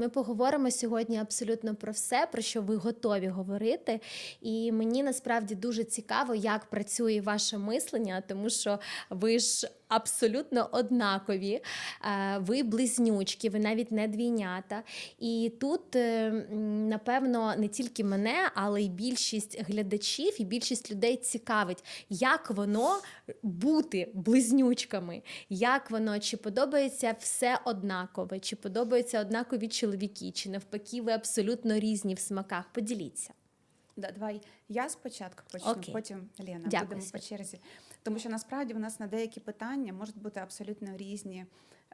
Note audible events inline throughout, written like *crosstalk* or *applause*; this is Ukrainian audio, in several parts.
Ми поговоримо сьогодні абсолютно про все, про що ви готові говорити. І мені насправді дуже цікаво, як працює ваше мислення, тому що ви ж абсолютно однакові. Е, Ви близнючки, ви навіть не двійнята. І тут, е, напевно, не тільки мене, але й більшість глядачів і більшість людей цікавить, як воно бути близнючками, як воно чи подобається все однакове, чи подобаються однакові чоловіки, чи навпаки, ви абсолютно різні в смаках. Поділіться. Да, давай я спочатку почну, Окей. потім Лена. Дякую, Будемо по черзі. Тому що насправді в нас на деякі питання можуть бути абсолютно різні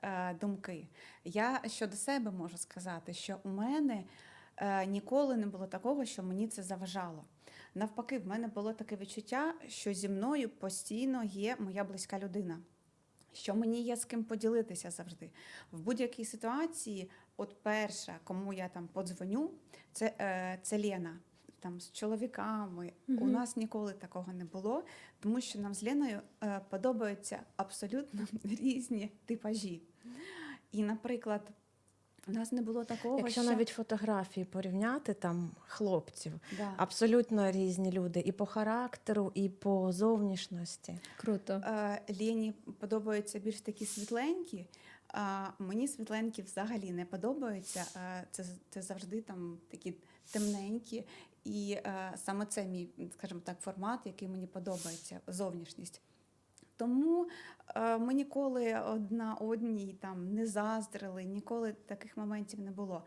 е, думки. Я щодо себе можу сказати, що у мене е, ніколи не було такого, що мені це заважало. Навпаки, в мене було таке відчуття, що зі мною постійно є моя близька людина. Що мені є з ким поділитися завжди. В будь-якій ситуації, от перша, кому я там подзвоню, це, е, це Лена. Там з чоловіками. У нас ніколи такого не було, тому що нам з Леною е, подобаються абсолютно *laughs* різні типажі. І, наприклад, у нас не було такого, Якщо що навіть фотографії порівняти там хлопців, да. абсолютно різні люди і по характеру, і по зовнішності. Круто. Е, Лені подобаються більш такі світленькі. А мені світленькі взагалі не подобаються. Е, Це, це завжди там такі темненькі. І е, саме це мій, скажімо так, формат, який мені подобається, зовнішність. Тому е, ми ніколи одна одній там не заздрили, ніколи таких моментів не було.